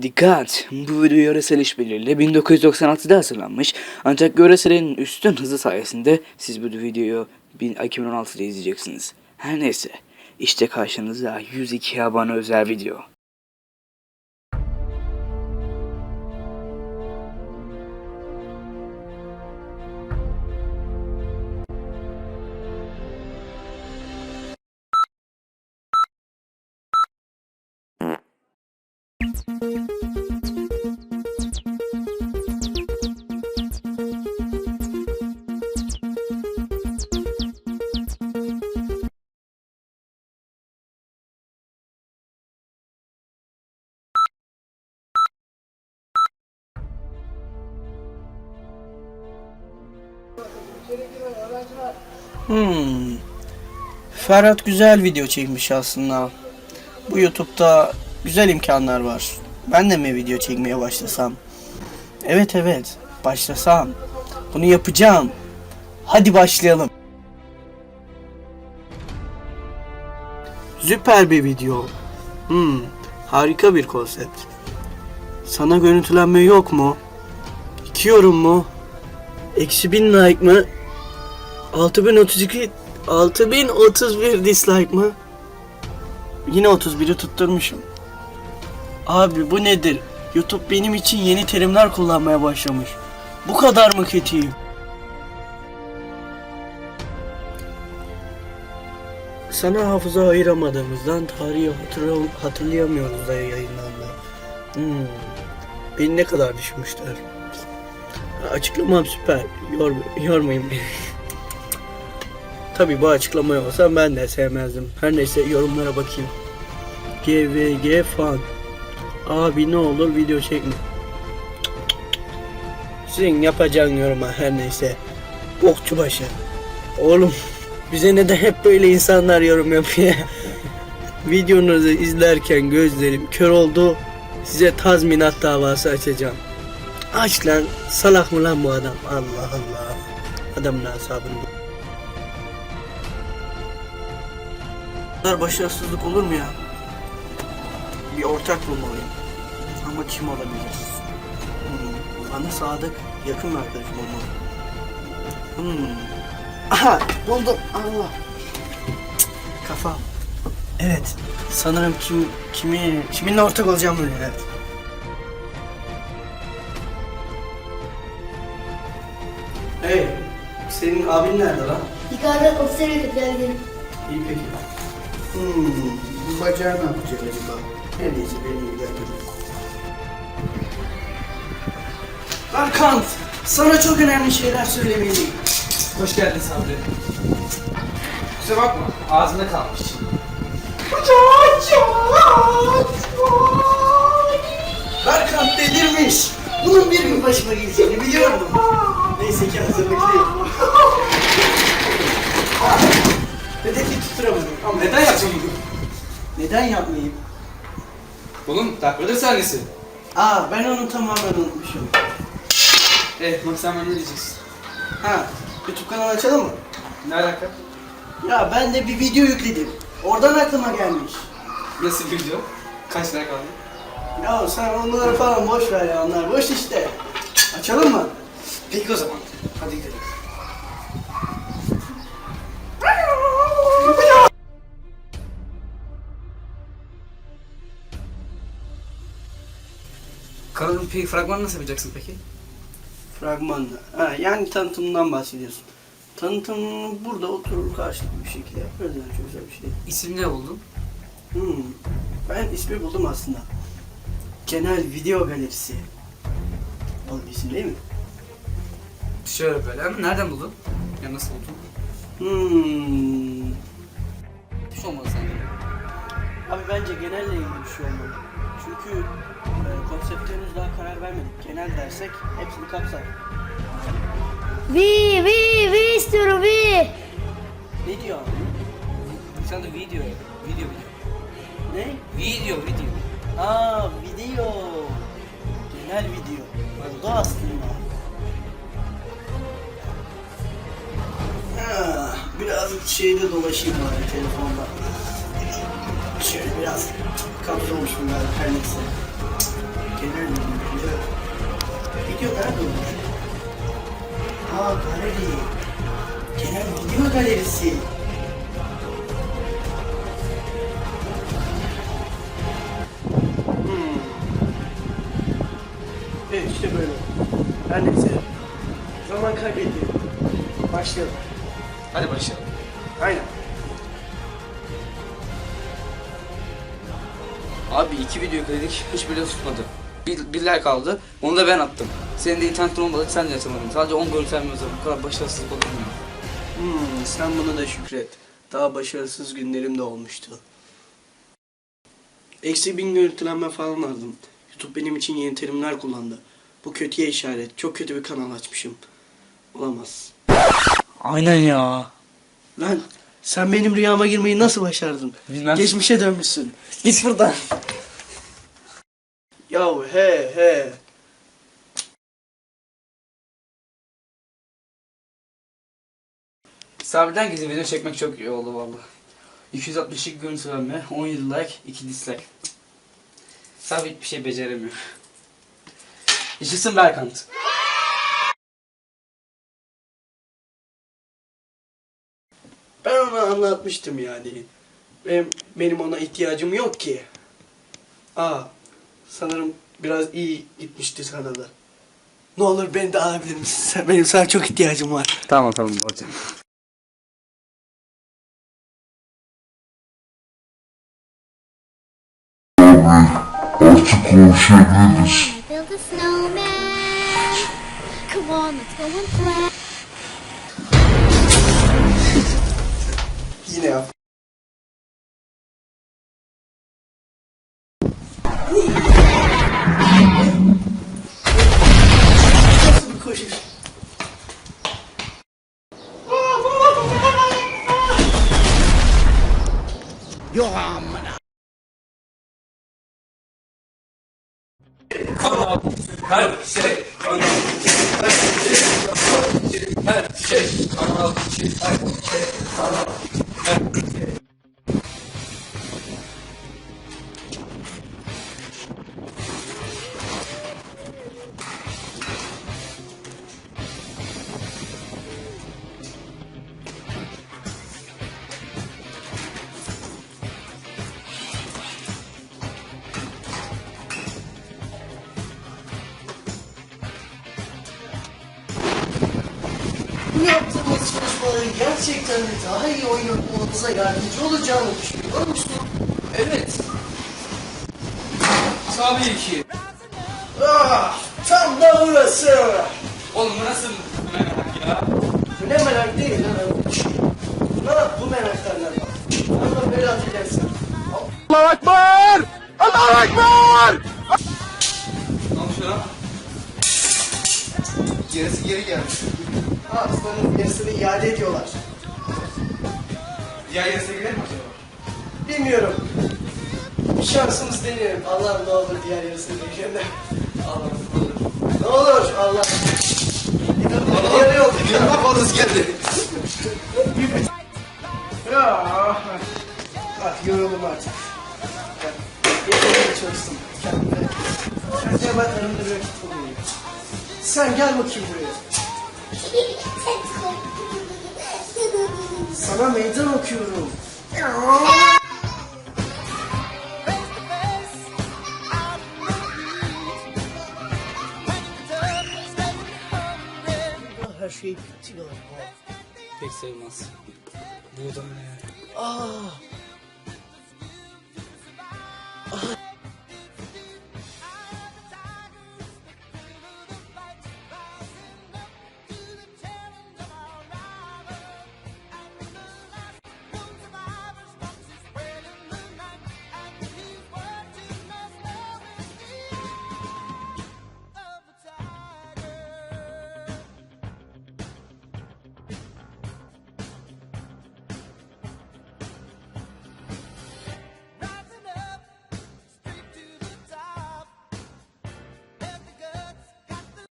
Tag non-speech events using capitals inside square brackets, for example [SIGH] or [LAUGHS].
Dikkat! Bu video yöresel işbirliğiyle 1996'da hazırlanmış ancak yöreselin üstün hızı sayesinde siz bu videoyu 2016'da izleyeceksiniz. Her neyse işte karşınızda 102 abone özel video. Hmm. Ferhat güzel video çekmiş aslında. Bu YouTube'da güzel imkanlar var. Ben de mi video çekmeye başlasam? Evet evet, başlasam. Bunu yapacağım. Hadi başlayalım. Süper bir video. Hmm, harika bir konsept. Sana görüntülenme yok mu? İki yorum mu? Eksi bin like mı? 6032 6031 dislike mı? Yine 31'i tutturmuşum. Abi bu nedir? YouTube benim için yeni terimler kullanmaya başlamış. Bu kadar mı kötüyüm? Sana hafıza ayıramadığımızdan tarihi hatırla- hatırlayamıyoruz da yayınlandı. Hmm. Beni ne kadar düşmüşler. Açıklamam süper. Yor, yormayın beni. Tabi bu açıklamayı olsam ben de sevmezdim. Her neyse yorumlara bakayım. GVG fan. Abi ne olur video çekme. Sizin yapacağın yoruma her neyse. Bokçu başı. Oğlum bize neden hep böyle insanlar yorum yapıyor? [LAUGHS] Videonuzu izlerken gözlerim kör oldu. Size tazminat davası açacağım. Aç lan. Salak mı lan bu adam? Allah Allah. Adamın asabını kadar başarısızlık olur mu ya? Bir ortak bulmalıyım. Ama kim olabilir? Hmm, bana sadık, yakın bir arkadaşım olmalı. Hmm. Aha, buldum. Allah. Cık, Kafam. Evet, sanırım kim kimi kiminle ortak olacağım böyle. Evet. Hey, senin abin nerede lan? Yukarıda ofise götürdüler gidelim. İyi peki. Hmm, bacağı ne yapacak acaba? Her neyse beni ilgilendirir. Arkant, sana çok önemli şeyler söylemeliyim. Hoş geldin Sabri. Kusura bakma, ağzında kalmış. Berkant delirmiş. Bunun bir gün başıma geleceğini biliyordum. Neyse ki hazırlıklıyım. [LAUGHS] Hedefi tutturamadım ama Neden bunu? neden yapmayayım? Bunun Dark Vader sahnesi. Aa ben onu tamamen unutmuşum. Eh, bak sen bana ne diyeceksin? Ha, YouTube kanalı açalım mı? Ne alaka? Ya ben de bir video yükledim. Oradan aklıma gelmiş. Nasıl bir video? Kaç lira kaldı? Ya sen onları falan boş ver ya onlar boş işte. Açalım mı? Peki o zaman. Hadi gidelim. Kanalın peki fragmanı nasıl yapacaksın peki? Fragmanla. Ha, yani tanıtımından bahsediyorsun. Tanıtım burada oturur karşılıklı bir şekilde yaparız yani çok güzel bir şey. İsim ne buldun? Hmm. Ben ismi buldum aslında. Genel Video Galerisi. O bir isim değil mi? Şöyle böyle ama nereden buldun? Ya nasıl buldun? Hmm. Şey olmadı sence. Abi bence genelle ilgili bir şey olmalı. Çünkü e, konsepte henüz daha karar vermedik. Genel dersek hepsini kapsar. Vi, vi, vi istiyorum vi. Ne diyor abi? Video. Video video. Ne? Video video. Aa video. Genel video. Oldu aslında. Ah, biraz şeyde dolaşayım bari telefonda. Şöyle biraz kapsamışım ben her neyse. Genel müdürlüğü. Video nerede olur? Aa galeri. Genel video galerisi. Hmm. Evet işte böyle. Her neyse. Zaman kaybettim. Başlayalım. Hadi başlayalım. Aynen. Abi iki video yükledik. Hiçbiri de tutmadı. Bir, birler kaldı. Onu da ben attım. Senin de internetin olmadı. Sen de yapamadın. Sadece 10 görüntülenme yazalım. Bu kadar mu? ya? Hmm, sen buna da şükret. Daha başarısız günlerim de olmuştu. Eksi bin görüntülenme falan aldım. YouTube benim için yeni terimler kullandı. Bu kötüye işaret. Çok kötü bir kanal açmışım. Olamaz. Aynen ya. Lan sen benim rüyama girmeyi nasıl başardın? Bilmem. Geçmişe dönmüşsün. Git buradan. Yahu he he. Sabriden gizli video çekmek çok iyi oldu valla. 262 görüntülenme, 17 like, 2 dislike. Sabit bir şey beceremiyor. Yaşasın Berkant. Ben ona anlatmıştım yani. Benim, benim ona ihtiyacım yok ki. Aa, sanırım biraz iyi gitmişti sana da. Ne olur beni de alabilir misin? Benim sana çok ihtiyacım var. Tamam tamam hocam. Artık konuşabiliriz. Build a snowman. Come on, let's go and play. Yine yap. Nasıl bir koşuş? Her şey. Her şey. Kanal için. Her şey. Kanal. Her şey. Bu yaptığımız çalışmaların gerçekten de daha iyi oyun yardımcı olacağını düşünüyor musun? Evet. Tabii ki. Ah, tam da burası. Oğlum bu nasıl merak ya? Bu ne merak değil lan öyle. Bana bu merak derler bak. Allah böyle hatırlarsın. Ne olmuş lan? Gerisi geri gelmiş. Aslanın yarısını iade ediyorlar. Diğer gerisi gelir mi acaba? Bilmiyorum. Bir şansımız deneyelim. Allah ne olur diğer yarısını değişelim de. Allah olur. Ne olur Allah. Yarı yol. Yanına fazlası geldi. Ya. Artık yoruldum artık. Yeterince çalıştım. Kendime. Kendime ben önümde bir vakit bulayım. Sen gel bakayım buraya. Sana meydan okuyorum. Her şey bitti galiba. Pek sayılmaz. Bu da ne? Ah. Ah.